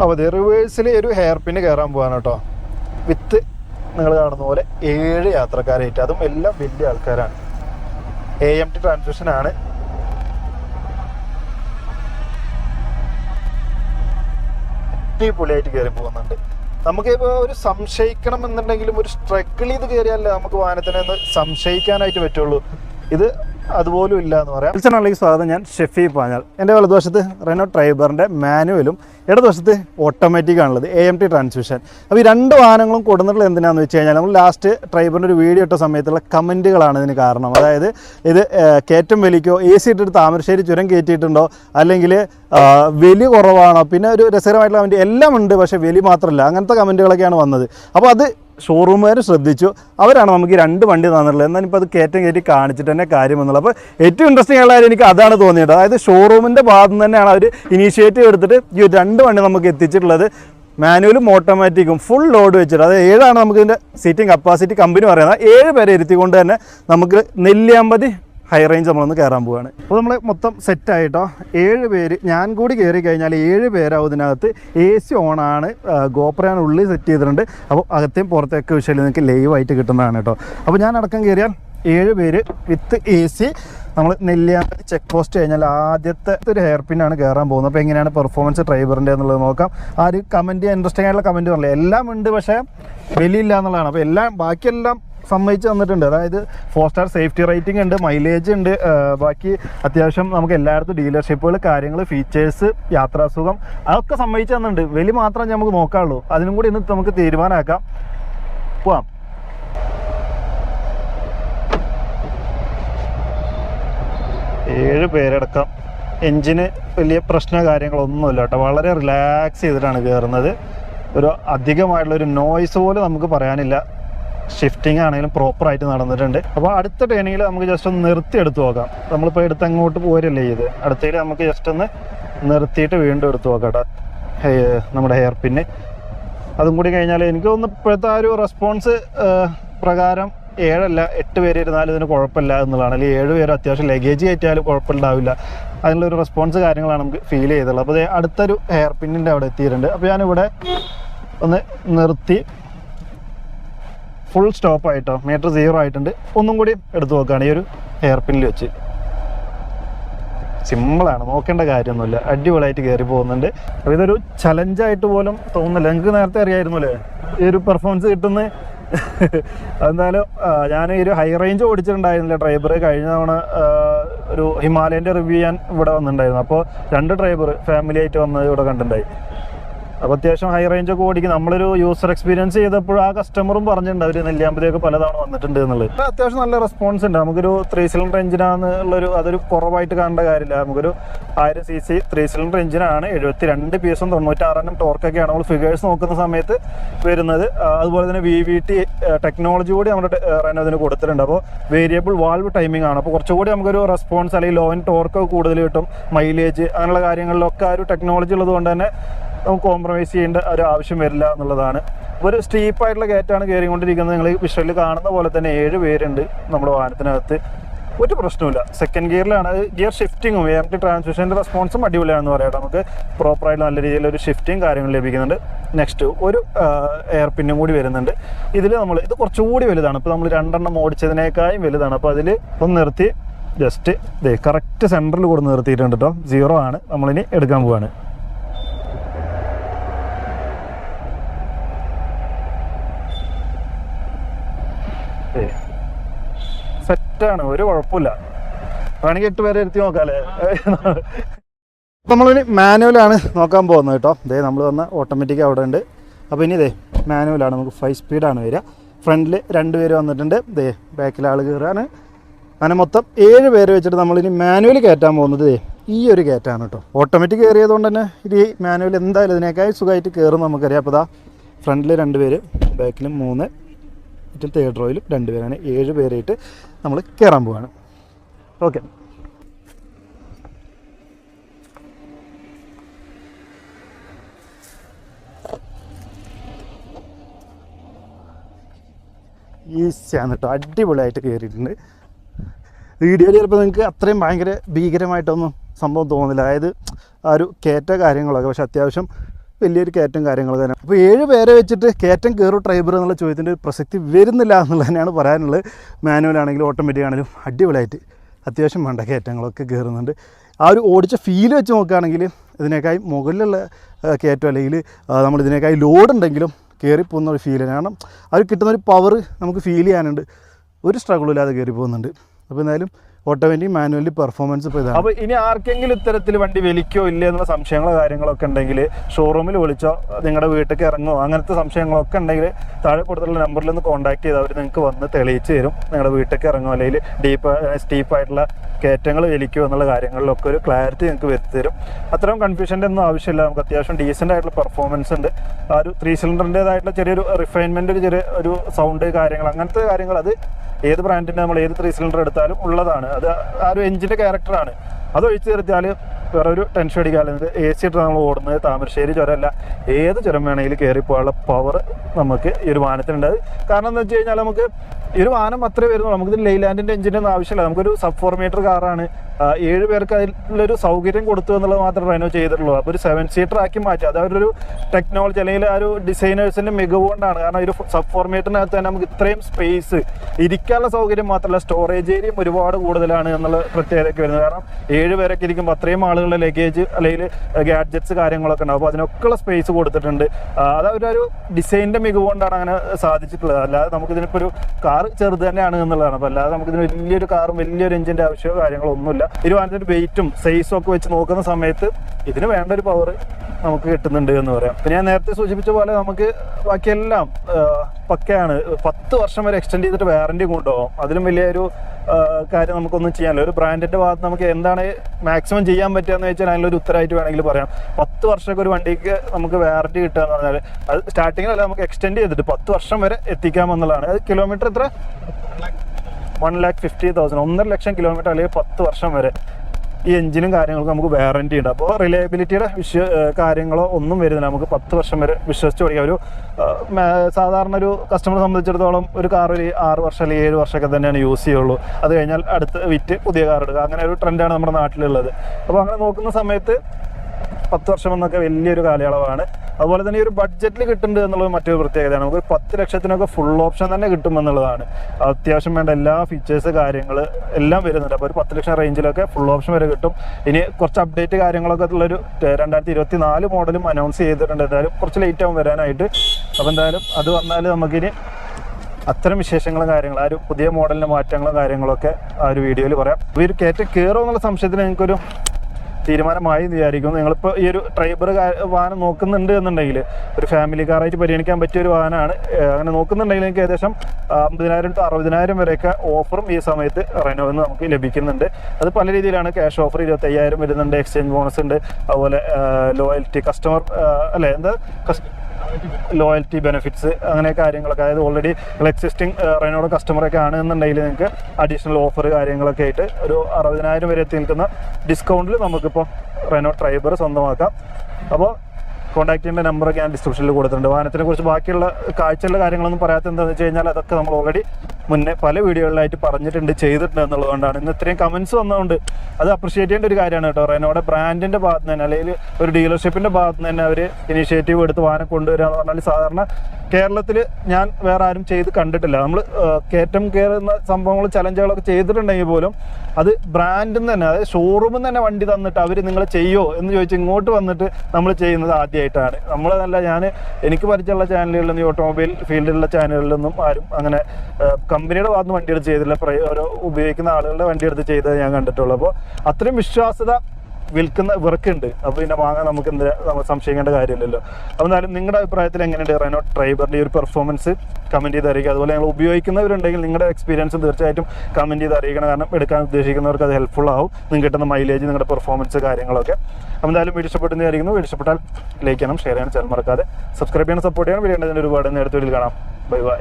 അപ്പോൾ ഇത് റിവേഴ്സിൽ ഒരു ഹെയർ പിന്ന് കയറാൻ പോകാൻ കേട്ടോ. വിത്ത് നിങ്ങൾ കാണുന്ന പോലെ ഏഴ് യാത്രക്കാരായിട്ട്. അതും എല്ലാം വലിയ ആൾക്കാരാണ്. എ എം ടി ട്രാൻസ്മിഷൻ ആണ്. അടിപൊളിയായിട്ട് കയറി പോകുന്നുണ്ട്. നമുക്ക് ഇപ്പോൾ ഒരു സംശയിക്കണം എന്നുണ്ടെങ്കിലും ഒരു സ്ട്രഗിൾ ചെയ്ത് കയറിയാലേ നമുക്ക് വാഹനത്തിനെ ഒന്ന് സംശയിക്കാനായിട്ട് പറ്റുള്ളൂ. ഇത് അതുപോലും ഇല്ല എന്ന് പറയാം വിളിച്ചാണെങ്കിൽ സ്വാഗതം ഞാൻ ഷെഫി പാഞ്ഞാൽ. എന്റെ വലതുവശത്ത് റെനോ ട്രൈബറിന്റെ മാനുവലും ഇടതുവശത്ത് ഓട്ടോമാറ്റിക് ആണുള്ളത് എ എം ടി ട്രാൻസ്മിഷൻ അപ്പോൾ ഈ രണ്ട് വാഹനങ്ങളും കൊടുന്നിട്ടുള്ള എന്തിനാന്ന് വെച്ച് കഴിഞ്ഞാൽ നമ്മൾ ലാസ്റ്റ് ഡ്രൈവറിന്റെ ഒരു വീഡിയോ ഇട്ട സമയത്തുള്ള കമന്റുകളാണ് ഇതിന് കാരണം. അതായത് ഇത് കയറ്റം വലിക്കോ എ സി ഇട്ടിട്ട് താമരശ്ശേരി ചുരം കയറ്റിയിട്ടുണ്ടോ അല്ലെങ്കിൽ വലി കുറവാണോ പിന്നെ ഒരു രസകരമായിട്ടുള്ള കമന്റ് എല്ലാം ഉണ്ട് പക്ഷേ വലി മാത്രമല്ല അങ്ങനത്തെ കമന്റുകളൊക്കെയാണ് വന്നത്. അപ്പോൾ അത് ഷോറൂമുകാർ ശ്രദ്ധിച്ചു. അവരാണ് നമുക്ക് രണ്ട് വണ്ടി തന്നിട്ടുള്ളത്. എന്നാൽ ഇപ്പോൾ അത് കയറ്റം കയറ്റി കാണിച്ചിട്ട് തന്നെ കാര്യം എന്നുള്ളത് അപ്പോൾ ഏറ്റവും ഇൻട്രസ്റ്റിംഗ് ഉള്ള കാര്യം എനിക്ക് അതാണ് തോന്നിയത്. അതായത് ഷോറൂമിന്റെ ഭാഗത്ത് തന്നെയാണ് അവർ ഇനീഷ്യേറ്റീവ് എടുത്തിട്ട് ഈ രണ്ട് വണ്ടി നമുക്ക് എത്തിച്ചിട്ടുള്ളത്. മാനുവലും ഓട്ടോമാറ്റിക്കും ഫുൾ ലോഡ് വെച്ചിട്ട്. അതായത് ഏഴാണ് നമുക്ക് ഇതിന്റെ സീറ്റിംഗ് കപ്പാസിറ്റി കമ്പനി പറയുന്നത്? ഏഴ് പേരെ ഇരുത്തിക്കൊണ്ട് തന്നെ നമുക്ക് നെല്ലിയാമ്പതി ഹൈ റേഞ്ച് നമ്മളൊന്ന് കയറാൻ പോവാണ്. അപ്പോൾ നമ്മൾ മൊത്തം സെറ്റായിട്ടോ ഏഴ് പേര് ഞാൻ കൂടി കയറി കഴിഞ്ഞാൽ ഏഴ് പേരാവും ഇതിനകത്ത്. എ സി ഓണാണ് ഗോപ്രയാണ് ഉള്ളിൽ സെറ്റ് ചെയ്തിട്ടുണ്ട്. അപ്പോൾ അകത്തെയും പുറത്തെയൊക്കെ വിഷയം നിങ്ങൾക്ക് ലൈവായിട്ട് കിട്ടുന്നതാണ് കേട്ടോ. അപ്പോൾ ഞാൻ അടക്കം കയറിയാൽ ഏഴ് പേര് വിത്ത് എ സി നമ്മൾ നെല്ലിയാമ്പതി ചെക്ക് പോസ്റ്റ് കഴിഞ്ഞാൽ ആദ്യത്തെ ഒരു ഹെയർ പിന്നാണ് കയറാൻ പോകുന്നത്. അപ്പോൾ എങ്ങനെയാണ് പെർഫോമൻസ് ഡ്രൈവറിന്റെ എന്നുള്ളത് നോക്കാം. ആ ഒരു കമന്റ് ഇൻട്രസ്റ്റിംഗ് ആയിട്ടുള്ള കമന്റ് പറഞ്ഞില്ല? എല്ലാം ഉണ്ട് പക്ഷേ വലിയില്ല എന്നുള്ളതാണ്. അപ്പോൾ എല്ലാം ബാക്കിയെല്ലാം സമ്മതിച്ച് തന്നിട്ടുണ്ട്. അതായത് ഫോർ സ്റ്റാർ സേഫ്റ്റി റേറ്റിംഗ് ഉണ്ട് മൈലേജ് ഉണ്ട് ബാക്കി അത്യാവശ്യം നമുക്ക് എല്ലായിടത്തും ഡീലർഷിപ്പുകൾ കാര്യങ്ങൾ ഫീച്ചേഴ്സ് യാത്രാസുഖം അതൊക്കെ സമ്മതിച്ച് തന്നിട്ടുണ്ട്. വലി മാത്രം നമുക്ക് നോക്കാനുള്ളൂ അതിനും കൂടി ഇന്ന് നമുക്ക് തീരുമാനമാക്കാം. പോവാം. ഏഴ് പേരടക്കം എൻജിന് വലിയ പ്രശ്ന കാര്യങ്ങളൊന്നുമില്ല കേട്ടോ. വളരെ റിലാക്സ് ചെയ്തിട്ടാണ് കയറുന്നത് ഒരു അധികമായിട്ടുള്ള ഒരു നോയ്സ് പോലും നമുക്ക് പറയാനില്ല. ഷിഫ്റ്റിംഗ് ആണെങ്കിലും പ്രോപ്പറായിട്ട് നടന്നിട്ടുണ്ട്. അപ്പോൾ അടുത്ത ട്രെയിനിങ്ങിൽ നമുക്ക് ജസ്റ്റ് ഒന്ന് നിർത്തി എടുത്തു നോക്കാം. നമ്മളിപ്പോൾ എടുത്ത് അങ്ങോട്ട് പോരല്ലേ ചെയ്ത്? അടുത്തതിൽ നമുക്ക് ജസ്റ്റ് ഒന്ന് നിർത്തിയിട്ട് വീണ്ടും എടുത്തു നോക്കാം നമ്മുടെ ഹെയർ പിന്നെ അതും കൂടി കഴിഞ്ഞാൽ എനിക്ക് ഒന്ന് ഇപ്പോഴത്തെ ആ ഒരു റെസ്പോൺസ് പ്രകാരം ഏഴല്ല എട്ട് പേര് ഇരുന്നാലും ഇതിന് കുഴപ്പമില്ല എന്നുള്ളതാണ്. അല്ലെങ്കിൽ ഏഴ് പേര് അത്യാവശ്യം ലഗേജ് കയറ്റിയാലും കുഴപ്പമുണ്ടാവില്ല. അതിനുള്ള ഒരു റെസ്പോൺസ് കാര്യങ്ങളാണ് നമുക്ക് ഫീൽ ചെയ്തുള്ളത്. അപ്പോൾ അടുത്തൊരു ഹെയർ പിന്നിന്റെ അവിടെ എത്തിയിട്ടുണ്ട്. അപ്പോൾ ഞാനിവിടെ ഒന്ന് നിർത്തി. ഫുൾ സ്റ്റോപ്പ് ആയിട്ടോ മീറ്റർ സീറോ ആയിട്ടുണ്ട്. ഒന്നും കൂടി എടുത്തു നോക്കുകയാണ് ഈ ഒരു ഹെയർ പിന്നിൽ വെച്ച്. സിമ്പിളാണ് നോക്കേണ്ട കാര്യമൊന്നുമില്ല. അടിപൊളിയായിട്ട് കയറി പോകുന്നുണ്ട്. അപ്പോൾ ഇതൊരു ചലഞ്ചായിട്ട് പോലും തോന്നുന്നില്ല. ഞങ്ങൾക്ക് നേരത്തെ അറിയായിരുന്നു അല്ലേ ഈ ഒരു പെർഫോമൻസ് കിട്ടുന്ന എന്തായാലും ഞാൻ ഈ ഒരു ഹൈ റേഞ്ച് ഓടിച്ചിട്ടുണ്ടായിരുന്നില്ല. ഡ്രൈവർ കഴിഞ്ഞ തവണ ഒരു ഹിമാലയന്റെ റിവ്യൂ ഞാൻ ഇവിടെ വന്നിട്ടുണ്ടായിരുന്നു. അപ്പോൾ രണ്ട് ഡ്രൈവർ ഫാമിലി ആയിട്ട് വന്നത് ഇവിടെ കണ്ടിട്ടുണ്ടായി. അപ്പോൾ അത്യാവശ്യം ഹൈ റേഞ്ച് ഒക്കെ ഓടിക്കും. നമ്മളൊരു യൂസർ എക്സ്പീരിയൻസ് ചെയ്തപ്പോൾ ആ കസ്റ്റമറും പറഞ്ഞിട്ടുണ്ട്. അവർ നെല്ലിയാമ്പതിയൊക്കെ പലതവണ വന്നിട്ടുണ്ട് എന്നുള്ളത്. അത്യാവശ്യം നല്ല റെസ്പോൺസ് ഉണ്ട്. നമുക്കൊരു ത്രീ സിലിണ്ടർ എഞ്ചിനാന്നുള്ളൊരു അതൊരു കുറവായിട്ട് കാണേണ്ട കാര്യമില്ല. നമുക്കൊരു ആയിരം സി സി ത്രീ സിലിണ്ടർ എഞ്ചിനാണ് എഴുപത്തി രണ്ട് പി എസും തൊണ്ണൂറ്റാറെണ്ണം ടോർക്കൊക്കെയാണ് നമ്മൾ ഫിഗേഴ്സ് നോക്കുന്ന സമയത്ത് വരുന്നത്. അതുപോലെ തന്നെ വി വി ടി ടെക്നോളജി കൂടി നമ്മുടെ റെനോദിന് കൊടുത്തിട്ടുണ്ട്. അപ്പോൾ വേരിയബിൾ വാൾവ് ടൈമിംഗ് ആണ്. അപ്പോൾ കുറച്ചുകൂടി നമുക്കൊരു റെസ്പോൺസ് അല്ലെങ്കിൽ ലോ ആൻഡ് ടോർക്ക് കൂടുതൽ കിട്ടും. മൈലേജ് അങ്ങനെയുള്ള കാര്യങ്ങളിലൊക്കെ ആ ഒരു ടെക്നോളജി ഉള്ളത് കൊണ്ട് തന്നെ നമുക്ക് കോംപ്രമൈസ് ചെയ്യേണ്ട ഒരു ആവശ്യം വരില്ല എന്നുള്ളതാണ്. ഒരു സ്റ്റീപ്പായിട്ടുള്ള ഗേറ്റാണ് കയറിക്കൊണ്ടിരിക്കുന്നത് നിങ്ങൾ വിഷ്വലിൽ കാണുന്ന പോലെ തന്നെ ഏഴ് പേരുണ്ട് നമ്മുടെ വാഹനത്തിനകത്ത്. ഒരു പ്രശ്നമില്ല സെക്കൻഡ് ഗിയറിലാണ് ഗിയർ ഷിഫ്റ്റിങ്ങും എം ടി ട്രാൻസ്മിഷന്റെ റെസ്പോൺസും അടിപൊളിയാണെന്ന് പറയാം നമുക്ക്. പ്രോപ്പറായിട്ട് നല്ല രീതിയിൽ ഒരു ഷിഫ്റ്റിങ് കാര്യങ്ങൾ ലഭിക്കുന്നുണ്ട്. നെക്സ്റ്റ് ഒരു എയർ പിന്നും കൂടി വരുന്നുണ്ട്. ഇതിൽ നമ്മൾ ഇത് കുറച്ചുകൂടി വലുതാണ്. ഇപ്പോൾ നമ്മൾ രണ്ടെണ്ണം ഓടിച്ചതിനേക്കാളും വലുതാണ്. അപ്പോൾ അതിൽ ഒന്ന് നിർത്തി ജസ്റ്റ് ഇതേ കറക്റ്റ് സെന്ററിൽ കൂടെ നിർത്തിയിട്ടുണ്ട് കേട്ടോ സീറോ ആണ്. നമ്മളിനി എടുക്കാൻ പോവാണ്. സെറ്റാണ് ഒരു കുഴപ്പമില്ല. വേണമെങ്കിൽ എട്ട് പേരെ എടുത്തി നോക്കാല്ലേ? നമ്മളിനി മാനുവലാണ് നോക്കാൻ പോകുന്നത് കേട്ടോ. ദേ നമ്മൾ വന്ന ഓട്ടോമാറ്റിക് അവിടെ ഉണ്ട്. അപ്പോൾ ഇനി ഇതേ മാനുവലാണ്. നമുക്ക് ഫൈവ് സ്പീഡാണ് വരിക. ഫ്രണ്ടിൽ രണ്ട് പേര് വന്നിട്ടുണ്ട്. ദേ ബാക്കിൽ ആൾ കയറാണ് അങ്ങനെ മൊത്തം ഏഴ് പേര് വെച്ചിട്ട് നമ്മളിനി മാനുവൽ കയറ്റാൻ പോകുന്നത് ഇതേ ഈ ഒരു കയറ്റാണ് കേട്ടോ. ഓട്ടോമാറ്റിക് കയറിയതുകൊണ്ട് തന്നെ ഇത് മാനുവൽ എന്തായാലും ഇതിനേക്കാൾ സുഖമായിട്ട് കയറും നമുക്കറിയാം. അപ്പോൾ ദാ ഫ്രണ്ടിൽ രണ്ട് പേര് ബാക്കിലും മൂന്ന് മറ്റേ തേർഡ് റോയിലും രണ്ട് പേരാണ്. ഏഴ് പേരായിട്ട് നമ്മൾ കയറാൻ പോവാണ്. ഓക്കെ. ഈസിയാണ് കേട്ടോ. അടിപൊളിയായിട്ട് കയറിയിട്ടുണ്ട് വീഡിയോ ചിലപ്പോൾ നിങ്ങൾക്ക് അത്രയും ഭയങ്കര ഭീകരമായിട്ടൊന്നും സംഭവം തോന്നില്ല. അതായത് ആ ഒരു കയറ്റ കാര്യങ്ങളൊക്കെ. പക്ഷെ അത്യാവശ്യം വലിയൊരു കയറ്റം കാര്യങ്ങൾ തന്നെ. അപ്പോൾ ഏഴ് പേരെ വെച്ചിട്ട് കയറ്റം കയറും ട്രൈബർ എന്നുള്ള ചോദ്യത്തിന്റെ പ്രസക്തി വരുന്നില്ല എന്നുള്ളത് തന്നെയാണ് പറയാനുള്ളത്. മാനുവൽ ആണെങ്കിലും ഓട്ടോമാറ്റിക് ആണെങ്കിലും അടിപൊളിയായിട്ട് അത്യാവശ്യം വേണ്ട കയറ്റങ്ങളൊക്കെ കയറുന്നുണ്ട്. ആ ഒരു ഓടിച്ച ഫീൽ വെച്ച് നോക്കുകയാണെങ്കിൽ ഇതിനേക്കായി മുകളിലുള്ള കയറ്റം അല്ലെങ്കിൽ നമ്മൾ ഇതിനേക്കായി ലോഡ് ഉണ്ടെങ്കിലും കയറിപ്പോകുന്ന ഒരു ഫീൽ കാരണം അവർ കിട്ടുന്ന ഒരു പവർ നമുക്ക് ഫീൽ ചെയ്യാനുണ്ട്. ഒരു സ്ട്രഗിളും ഇല്ലാതെ കയറി പോകുന്നുണ്ട് അപ്പോൾ എന്തായാലും ഓട്ടോമാറ്റിക് മാനുവലി പെർഫോമൻസ് ഇപ്പോൾ ഇതാണ്. അപ്പോൾ ഇനി ആർക്കെങ്കിലും ഇത്തരത്തിൽ വണ്ടി വലിക്കോ ഇല്ലേ എന്നുള്ള സംശയങ്ങളോ കാര്യങ്ങളൊക്കെ ഉണ്ടെങ്കിൽ ഷോറൂമിൽ വിളിച്ചോ നിങ്ങളുടെ വീട്ടിലേക്ക് ഇറങ്ങോ അങ്ങനത്തെ സംശയങ്ങളൊക്കെ ഉണ്ടെങ്കിൽ താഴെ കൊടുത്തുള്ള നമ്പറിൽ ഒന്ന് കോൺടാക്ട് ചെയ്ത് അവർ നിങ്ങൾക്ക് വന്ന് തെളിയിച്ച് തരും. നിങ്ങളുടെ വീട്ടിലേക്ക് ഇറങ്ങോ അല്ലെങ്കിൽ ഡീപ്പ് സ്റ്റീപ്പായിട്ടുള്ള കയറ്റങ്ങൾ വലിക്കോ എന്നുള്ള കാര്യങ്ങളിലൊക്കെ ഒരു ക്ലാരിറ്റി നിങ്ങൾക്ക് വരുത്തി തരും. അത്തരം കൺഫ്യൂഷന്റെ ഒന്നും ആവശ്യമില്ല. നമുക്ക് അത്യാവശ്യം ഡീസന്റ് ആയിട്ടുള്ള പെർഫോമൻസ് ഉണ്ട്. ആ ഒരു ത്രീ സിലിണ്ടറിന്റെതായിട്ടുള്ള ചെറിയൊരു റിഫൈൻമെന്റ് ഒരു ചെറിയ ഒരു സൗണ്ട് കാര്യങ്ങൾ അങ്ങനത്തെ കാര്യങ്ങൾ അത് ഏത് ബ്രാൻഡിന്റെ നമ്മൾ ഏത് ത്രീ സിലിണ്ടർ എടുത്താലും ഉള്ളതാണ്. അത് ആ ഒരു എഞ്ചിന്റെ ക്യാരക്ടറാണ് അത് ഒഴിച്ചു തീർത്തിയാൽ വേറെ ഒരു ടെൻഷൻ അടിക്കാതെ എ സി ഇട്ട് നമ്മൾ ഓടുന്നത്. താമരശ്ശേരി ചുരമല്ല ഏത് ചുരം വേണമെങ്കിലും കയറിപ്പോകാനുള്ള പവർ നമുക്ക് ഈ ഒരു വാഹനത്തിനുണ്ട്. കാരണം എന്ന് വെച്ച് കഴിഞ്ഞാൽ നമുക്ക് ഈ ഒരു വാഹനം അത്രേ വരുന്നു നമുക്ക് ലൈലാൻഡിന്റെ എഞ്ചിന്റെ ഒന്നും ആവശ്യമില്ല. നമുക്കൊരു സബ് ഫോർമേറ്റർ കാറാണ് ഏഴ് പേർക്ക് അതിലൊരു സൗകര്യം കൊടുത്തു എന്നുള്ളത് മാത്രമേ റെനോ ചെയ്തിട്ടുള്ളൂ. അപ്പോൾ ഒരു സെവൻ സീറ്റർ ആക്കി മാറ്റി. അത് അവരൊരു ടെക്നോളജി അല്ലെങ്കിൽ ആ ഒരു ഡിസൈനേഴ്സിന്റെ മികവ് കൊണ്ടാണ്. കാരണം ഒരു സബ് ഫോർ മീറ്ററിനകത്ത് തന്നെ നമുക്ക് ഇത്രയും സ്പേസ് ഇരിക്കാനുള്ള സൗകര്യം മാത്രമല്ല സ്റ്റോറേജ് ഏരിയയും ഒരുപാട് കൂടുതലാണ് എന്നുള്ള പ്രത്യേകതയൊക്കെ വരുന്നത്. കാരണം ഏഴ് പേരൊക്കെ ഇരിക്കുമ്പോൾ അത്രയും ആളുകളുടെ ലഗേജ് അല്ലെങ്കിൽ ഗാഡ്ജറ്റ്സ് കാര്യങ്ങളൊക്കെ ഉണ്ടാവും. അപ്പോൾ അതിനൊക്കെയുള്ള സ്പേസ് കൊടുത്തിട്ടുണ്ട്. അത് അവരൊരു ഡിസൈനിന്റെ മികവ് കൊണ്ടാണ് അങ്ങനെ സാധിച്ചിട്ടുള്ളത്. അല്ലാതെ നമുക്കിതിനിപ്പോൾ ഒരു കാർ ചെറുത് തന്നെയാണ് എന്നുള്ളതാണ്. അപ്പോൾ അല്ലാതെ നമുക്ക് ഇതിന് വലിയൊരു കാറും വലിയൊരു എഞ്ചിന്റെ ആവശ്യമോ കാര്യങ്ങളോ ഒന്നുമില്ല. ഒരു വാഹനത്തിന്റെ വെയിറ്റും സൈസും ഒക്കെ വെച്ച് നോക്കുന്ന സമയത്ത് ഇതിന് വേണ്ട ഒരു പവർ നമുക്ക് കിട്ടുന്നുണ്ട് എന്ന് പറയാം. പിന്നെ ഞാൻ നേരത്തെ സൂചിപ്പിച്ച പോലെ നമുക്ക് ബാക്കിയെല്ലാം പക്കയാണ്. പത്ത് വർഷം വരെ എക്സ്റ്റെൻഡ് ചെയ്തിട്ട് വാറണ്ടി കൊണ്ടുപോകാം. അതിലും വലിയൊരു കാര്യം നമുക്കൊന്നും ചെയ്യാനില്ല. ഒരു ബ്രാൻഡിന്റെ ഭാഗത്ത് നമുക്ക് എന്താണ് മാക്സിമം ചെയ്യാൻ പറ്റുക എന്ന് വെച്ചാൽ അതിലൊരു ഉത്തരമായിട്ട് വേണമെങ്കിൽ പറയാം. പത്ത് വർഷമൊക്കെ ഒരു വണ്ടിക്ക് നമുക്ക് വാറണ്ടി കിട്ടുക എന്ന് പറഞ്ഞാൽ അത് സ്റ്റാർട്ടിങ്ങിലല്ല നമുക്ക് എക്സ്റ്റെൻഡ് ചെയ്തിട്ട് പത്ത് വർഷം വരെ എത്തിക്കാമെന്നുള്ളതാണ് അത് കിലോമീറ്റർ എത്ര? വൺ ലാക്ക് ഫിഫ്റ്റി തൗസൻഡ് ഒന്നര ലക്ഷം കിലോമീറ്റർ അല്ലെങ്കിൽ പത്ത് വർഷം വരെ. ഈ എഞ്ചിനും കാര്യങ്ങൾക്കും നമുക്ക് വാറന്റി ഉണ്ട്. അപ്പോൾ റിലയബിലിറ്റിയുടെ വിശ്വ കാര്യങ്ങളോ ഒന്നും വരുന്നില്ല. നമുക്ക് പത്ത് വർഷം വരെ വിശ്വസിച്ച് പഠിക്കാം ഒരു സാധാരണ ഒരു കസ്റ്റമറെ സംബന്ധിച്ചിടത്തോളം ഒരു കാർ ഒരു ആറ് വർഷം അല്ലെങ്കിൽ ഏഴ് വർഷമൊക്കെ തന്നെയാണ് യൂസ് ചെയ്യുള്ളൂ. അത് കഴിഞ്ഞാൽ അടുത്ത് വിറ്റ് പുതിയ കാർ എടുക്കുക. അങ്ങനെ ഒരു ട്രെൻഡാണ് നമ്മുടെ നാട്ടിലുള്ളത്. അപ്പോൾ അങ്ങനെ നോക്കുന്ന സമയത്ത് പത്ത് വർഷം എന്നൊക്കെ വലിയൊരു കാലയളവാണ്. അതുപോലെ തന്നെ ഈ ഒരു ബഡ്ജറ്റിൽ കിട്ടുന്നുണ്ട് എന്നുള്ളത് മറ്റൊരു പ്രത്യേകതയാണ്. നമുക്ക് പത്ത് ലക്ഷത്തിനൊക്കെ ഫുൾ ഓപ്ഷൻ തന്നെ കിട്ടുമെന്നുള്ളതാണ് അത്യാവശ്യം വേണ്ട എല്ലാ ഫീച്ചേഴ്സ് കാര്യങ്ങൾ എല്ലാം വരുന്നുണ്ട്. അപ്പോൾ ഒരു പത്ത് ലക്ഷം റേഞ്ചിലൊക്കെ ഫുൾ ഓപ്ഷൻ വരെ കിട്ടും. ഇനി കുറച്ച് അപ്ഡേറ്റ് കാര്യങ്ങളൊക്കെ ഉള്ളൊരു രണ്ടായിരത്തി ഇരുപത്തി നാല് മോഡലും അനൗൺസ് ചെയ്തിട്ടുണ്ട്. എന്തായാലും കുറച്ച് ലേറ്റ് ആവും വരാനായിട്ട്. അപ്പോൾ എന്തായാലും അത് വന്നാൽ നമുക്കിനി അത്തരം വിശേഷങ്ങളും കാര്യങ്ങളും ആ ഒരു പുതിയ മോഡലിന്റെ മാറ്റങ്ങളും കാര്യങ്ങളൊക്കെ ആ ഒരു വീഡിയോയിൽ പറയാം. ഈ ഒരു കയറ്റം കയറുമോ എന്നുള്ള സംശയത്തിന് നിങ്ങൾക്കൊരു തീരുമാനമായി എന്ന് വിചാരിക്കുന്നു. നിങ്ങളിപ്പോൾ ഈ ഒരു ട്രൈബർ വാഹനം നോക്കുന്നുണ്ട് എന്നുണ്ടെങ്കിൽ ഒരു ഫാമിലി കാറായിട്ട് പരിഗണിക്കാൻ പറ്റിയ ഒരു വാഹനമാണ്. അങ്ങനെ നോക്കുന്നുണ്ടെങ്കിൽ നിങ്ങൾക്ക് ഏകദേശം അമ്പതിനായിരം ടു അറുപതിനായിരം വരെയൊക്കെ ഓഫറും ഈ സമയത്ത് റെനോന്ന് നമുക്ക് ലഭിക്കുന്നുണ്ട്. അത് പല രീതിയിലാണ് ക്യാഷ് ഓഫർ ഇരുപത്തയ്യായിരം വരുന്നുണ്ട് എക്സ്ചേഞ്ച് ബോണസ് ഉണ്ട്. അതുപോലെ ലോയൽറ്റി കസ്റ്റമർ അല്ലേ എന്താ ലോയൽറ്റി ബെനിഫിറ്റ്സ് അങ്ങനെ കാര്യങ്ങളൊക്കെ. അതായത് ഓൾറെഡി എക്സിസ്റ്റിംഗ് റെനോഡ് കസ്റ്റമറൊക്കെ ആണ് എന്നുണ്ടെങ്കിൽ നിങ്ങൾക്ക് അഡീഷണൽ ഓഫർ കാര്യങ്ങളൊക്കെ ആയിട്ട് ഒരു അറുപതിനായിരം വരെ എത്തി നിൽക്കുന്ന ഡിസ്കൗണ്ടിൽ നമുക്കിപ്പോൾ റെനോ ട്രൈബർ സ്വന്തമാക്കാം. അപ്പോൾ കോൺടാക്ട് ചെയ്യേണ്ട നമ്പറൊക്കെ ഞാൻ ഡിസ്ക്രിപ്ഷനിൽ കൊടുത്തിട്ടുണ്ട്. വാഹനത്തിനെ കുറിച്ച് ബാക്കിയുള്ള കാഴ്ചയുള്ള കാര്യങ്ങളൊന്നും പറയാത്ത എന്താണെന്ന് വെച്ച് കഴിഞ്ഞാൽ അതൊക്കെ നമ്മൾ ഓൾറെഡി മുന്നേ പല വീഡിയോകളിലായിട്ട് പറഞ്ഞിട്ടുണ്ട് ചെയ്തിട്ടുണ്ട് എന്നുള്ളതുകൊണ്ടാണ് ഇന്ന് ഇത്രയും കമൻസ് വന്നതുകൊണ്ട് അത് അപ്രിഷിയേറ്റ് ചെയ്യേണ്ട ഒരു കാര്യമാണ് കേട്ടോ. റെനോയുടെ ബ്രാൻഡിന്റെ ഭാഗത്ത് നിന്ന് തന്നെ അല്ലെങ്കിൽ ഒരു ഡീലർഷിപ്പിന്റെ ഭാഗത്ത് നിന്ന് തന്നെ അവർ ഇനിഷ്യേറ്റീവ് എടുത്ത് വാഹനം കൊണ്ടുവരിക എന്ന് പറഞ്ഞാൽ സാധാരണ കേരളത്തിൽ ഞാൻ വേറെ ആരും ചെയ്ത് കണ്ടിട്ടില്ല. നമ്മൾ കയറ്റം കയറുന്ന സംഭവങ്ങൾ ചലഞ്ചുകളൊക്കെ ചെയ്തിട്ടുണ്ടെങ്കിൽ പോലും അത് ബ്രാൻഡിൽ നിന്ന് തന്നെ അതായത് ഷോറൂമിൽ നിന്ന് തന്നെ വണ്ടി തന്നിട്ട് അവർ നിങ്ങൾ ചെയ്യോ എന്ന് ചോദിച്ച് ഇങ്ങോട്ട് വന്നിട്ട് നമ്മൾ ചെയ്യുന്നത് ആദ്യമായിട്ടാണ് നമ്മൾ നല്ല ഞാൻ എനിക്ക് പരിചയമുള്ള ചാനലുകളിലൊന്നും ഓട്ടോമൊബൈൽ ഫീൽഡിലുള്ള ചാനലുകളിലൊന്നും ആരും അങ്ങനെ കമ്പനിയുടെ ഭാഗത്ത് വണ്ടി എടുത്ത് ചെയ്തില്ല ഓരോ ഉപയോഗിക്കുന്ന ആളുകളുടെ വണ്ടി എടുത്ത് ഞാൻ കണ്ടിട്ടുള്ളൂ. അപ്പോൾ അത്രയും വിശ്വാസ്യത വിൽക്കുന്ന ഇവർക്കുണ്ട്. അപ്പോൾ പിന്നെ വാങ്ങാൻ നമുക്ക് എന്താ സംശയിക്കേണ്ട കാര്യമില്ലല്ലോ. അപ്പോൾ എന്നാലും നിങ്ങളുടെ അഭിപ്രായത്തിൽ എങ്ങനെയുണ്ട് റെനോ ഡ്രൈവറിന്റെ ഒരു പെർഫോമൻസ് കമന്റ് ചെയ്ത് അറിയിക്കുക അതുപോലെ ഞങ്ങൾ ഉപയോഗിക്കുന്നവരുണ്ടെങ്കിൽ നിങ്ങളുടെ എക്സ്പീരിയൻസ് തീർച്ചയായിട്ടും കമന്റ് ചെയ്ത് അറിയിക്കണം കാരണം എടുക്കാൻ ഉദ്ദേശിക്കുന്നവർക്ക് അത് ഹെൽപ്ഫുൾ ആവും. നിങ്ങൾക്ക് കിട്ടുന്ന മൈലേജ് നിങ്ങളുടെ പെർഫോമൻസ് കാര്യങ്ങളൊക്കെ. അപ്പോൾ എന്തായാലും വീഡിയോ ഇഷ്ടപ്പെട്ടെന്ന് ആയിരിക്കുന്നു ഇഷ്ടപ്പെട്ടാൽ ലൈക്ക് ചെയ്യണം ഷെയർ ചെയ്യണം ചാനൽ മറക്കാതെ സബ്സ്ക്രൈബ് ചെയ്യണം സപ്പോർട്ട് ചെയ്യണം. വീഡിയോ ഒരുപാട് നേരത്തെ കാണാം. Bye bye.